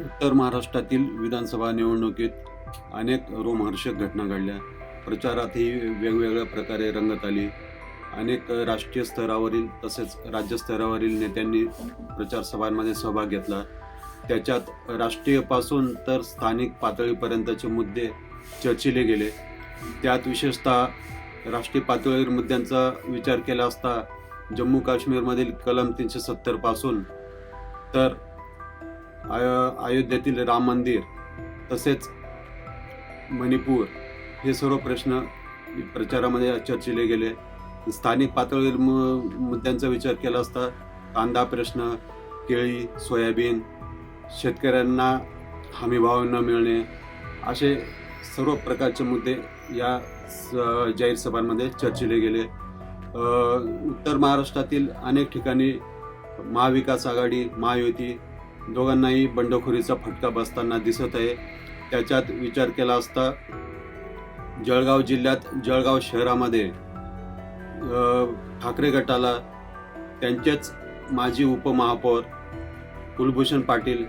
उत्तर महाराष्ट्रातील विधानसभा निवडणुकीत अनेक रोमहर्षक घटना घडल्या. प्रचारातही वेगवेगळ्या प्रकारे रंगत आली. अनेक राष्ट्रीय स्तरावरील तसेच राज्यस्तरावरील नेत्यांनी प्रचारसभांमध्ये सहभाग घेतला. त्याच्यात राष्ट्रीयपासून तर स्थानिक पातळीपर्यंतचे मुद्दे चर्चिले गेले. त्यात विशेषतः राष्ट्रीय पातळीवर मुद्द्यांचा विचार केला असता जम्मू काश्मीरमधील कलम तीनशे सत्तरपासून तर आय- अयोध्येतील राम मंदिर तसेच मणिपूर हे सर्व प्रश्न प्रचारामध्ये चर्चिले गेले. स्थानिक पातळीवर मु- मुद्द्यांचा विचार केला असता कांदा प्रश्न केळी सोयाबीन शेतकऱ्यांना हमीभाव न मिळणे असे सर्व प्रकारचे मुद्दे या स- जाहीर सभांमध्ये चर्चिले गेले. उत्तर महाराष्ट्रातील अनेक ठिकाणी महाविकास आघाडी महायुती दोघांनाही बंडखोरीचा फटका बसताना दिसत आहे. त्याच्यात विचार केला असता जळगाव जिल्ह्यात जळगाव शहरामध्ये ठाकरे गटाला त्यांचेच माजी उपमहापौर कुलभूषण पाटील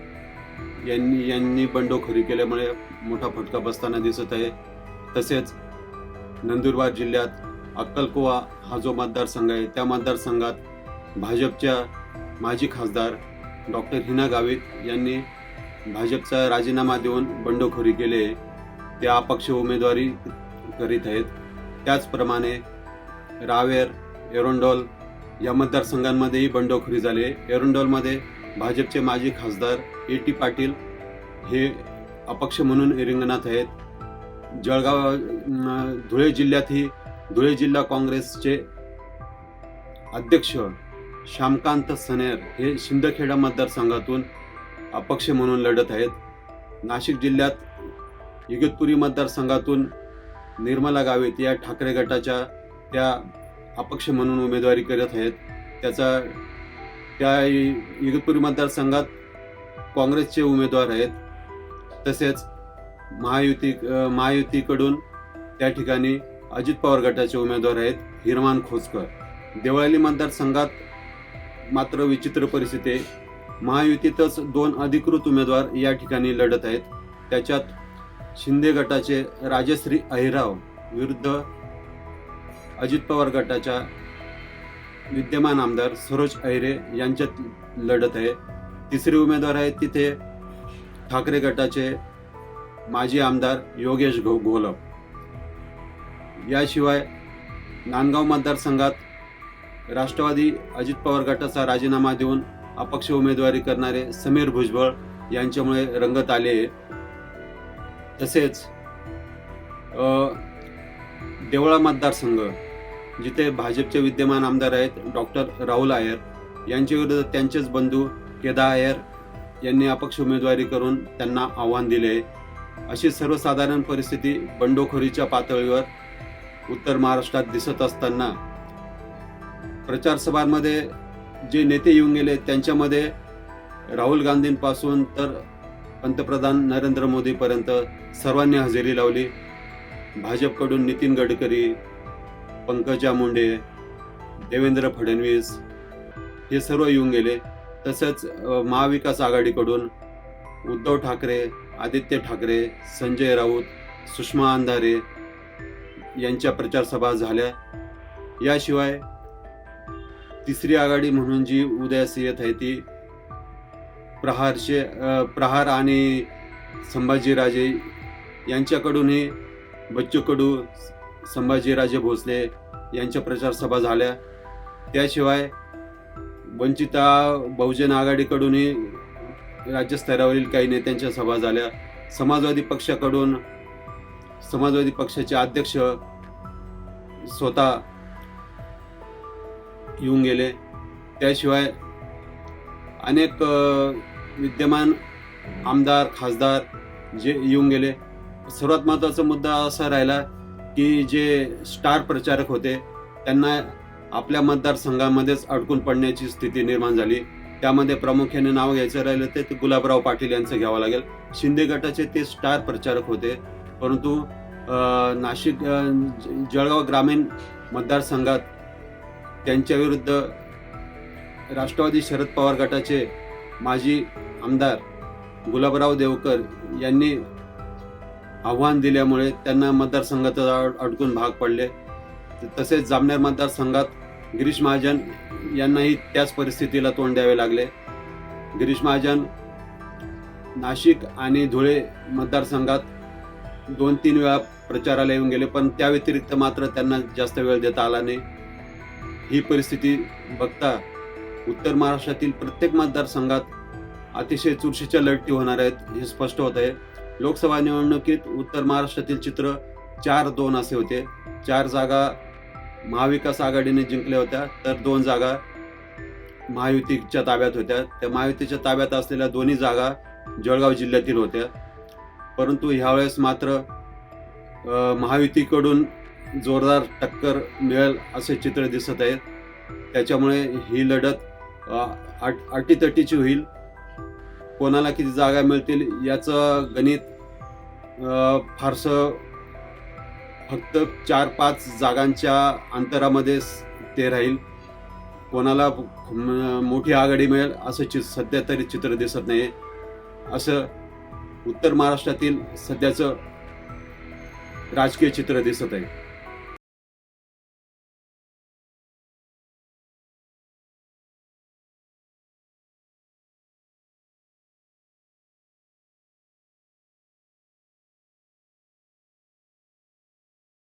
यांनी यांनी बंडखोरी केल्यामुळे मोठा फटका बसताना दिसत आहे. तसेच नंदुरबार जिल्ह्यात अक्कलकुवा हा जो मतदारसंघ आहे त्या मतदारसंघात भाजपच्या माजी खासदार डॉक्टर हिना गावित यांनी भाजपचा राजीनामा देऊन बंडखोरी केले ते अपक्ष उमेदवारी करीत आहेत. त्याचप्रमाणे रावेर एरोंडोल या मतदारसंघांमध्येही बंडखोरी झाली आहे. एरोंडोलमध्ये भाजपचे माजी खासदार ए टी पाटील हे अपक्ष म्हणून रिंगणात आहेत. जळगाव धुळे जिल्ह्यातही धुळे जिल्हा काँग्रेसचे अध्यक्ष श्यामकांत सनेर हे शिंदखेडा मतदारसंघातून अपक्ष म्हणून लढत आहेत. नाशिक जिल्ह्यात इगतपुरी मतदारसंघातून निर्मला गावित या ठाकरे गटाच्या त्या अपक्ष म्हणून उमेदवारी करत आहेत. त्याचा त्या इगतपुरी मतदारसंघात काँग्रेसचे उमेदवार आहेत. तसेच महायुती महायुतीकडून त्या ठिकाणी अजित पवार गटाचे उमेदवार आहेत हिरमान खोचकर देवळाली मतदारसंघात मात्र विचित्र परिस्थिती आहे. महायुतीतच दोन अधिकृत उमेदवार या ठिकाणी लढत आहेत. त्याच्यात शिंदे गटाचे राजश्री अहिराव विरुद्ध अजित पवार गटाच्या विद्यमान आमदार सरोज अहिरे यांच्यात लढत आहे. तिसरे उमेदवार आहेत तिथे ठाकरे गटाचे माजी आमदार योगेश घो घोलप. याशिवाय नांदगाव मतदारसंघात राष्ट्रवादी अजित पवार गटाचा राजीनामा देऊन अपक्ष उमेदवारी करणारे समीर भुजबळ यांच्यामुळे रंगत आले आहे. तसेच देवळा मतदारसंघ जिथे भाजपचे विद्यमान आमदार आहेत डॉक्टर राहुल आयर यांच्या विरुद्ध त्यांचेच बंधू केदा आयर यांनी अपक्ष उमेदवारी करून त्यांना आव्हान दिले अशी सर्वसाधारण परिस्थिती बंडखोरीच्या पातळीवर उत्तर महाराष्ट्रात दिसत असताना प्रचार सभांमध्ये जे नेते येऊन गेले त्यांच्यामध्ये राहुल गांधींपासून तर पंतप्रधान नरेंद्र मोदीपर्यंत सर्वांनी हजेरी लावली. भाजपकडून नितीन गडकरी पंकजा मुंडे देवेंद्र फडणवीस हे सर्व येऊन गेले. तसंच महाविकास आघाडीकडून उद्धव ठाकरे आदित्य ठाकरे संजय राऊत सुषमा अंधारे यांच्या प्रचारसभा झाल्या. याशिवाय तिसरी आघाडी म्हणून जी उदयास येत आहे ती प्रहारचे प्रहार आणि संभाजीराजे यांच्याकडूनही बच्चू कडू संभाजीराजे भोसले यांच्या प्रचार सभा झाल्या. त्याशिवाय वंचिता बहुजन आघाडीकडूनही राज्यस्तरावरील काही नेत्यांच्या सभा झाल्या. समाजवादी पक्षाकडून समाजवादी पक्षाचे अध्यक्ष स्वतः येऊन गेले. त्याशिवाय अनेक विद्यमान आमदार खासदार जे येऊन गेले. सर्वात महत्त्वाचा मुद्दा असा राहिला की जे स्टार प्रचारक होते त्यांना आपल्या मतदारसंघामध्येच अडकून पडण्याची स्थिती निर्माण झाली. त्यामध्ये प्रामुख्याने नाव घ्यायचं राहिलं ते गुलाबराव पाटील यांचं घ्यावं लागेल. शिंदे गटाचे ते स्टार प्रचारक होते. परंतु नाशिक जळगाव ग्रामीण मतदारसंघात त्यांच्याविरुद्ध राष्ट्रवादी शरद पवार गटाचे माजी आमदार गुलाबराव देवकर यांनी आव्हान दिल्यामुळे त्यांना मतदारसंघात अडकून भाग पडले. तसेच जामनेर मतदारसंघात गिरीश महाजन यांनाही त्याच परिस्थितीला तोंड द्यावे लागले. गिरीश महाजन नाशिक आणि धुळे मतदारसंघात दोन तीन वेळा प्रचाराला येऊन गेले पण त्या व्यतिरिक्त मात्र त्यांना जास्त वेळ देता आला नाही. ही परिस्थिती बघता उत्तर महाराष्ट्रातील प्रत्येक मतदारसंघात अतिशय चुरशीच्या लढती होणार आहेत हे स्पष्ट होत आहे. लोकसभा निवडणुकीत उत्तर महाराष्ट्रातील चित्र चार दोन असे होते. चार जागा महाविकास आघाडीने जिंकल्या होत्या तर दोन जागा महायुतीच्या ताब्यात होत्या. त्या महायुतीच्या ताब्यात असलेल्या दोन्ही जागा जळगाव जिल्ह्यातील होत्या. परंतु ह्यावेळेस मात्र महायुतीकडून जोरदार टक्कर मिळेल असे चित्र दिसत आहेत. त्याच्यामुळे ही लढत आट अट- अटीतटीची होईल. कोणाला किती जागा मिळतील याचं गणित फारसं फक्त चार पाच जागांच्या अंतरामध्ये ते राहील. कोणाला मोठी आघाडी मिळेल असं चि सध्या तरी चित्र दिसत नाही असं उत्तर महाराष्ट्रातील सध्याचं राजकीय चित्र दिसत आहे.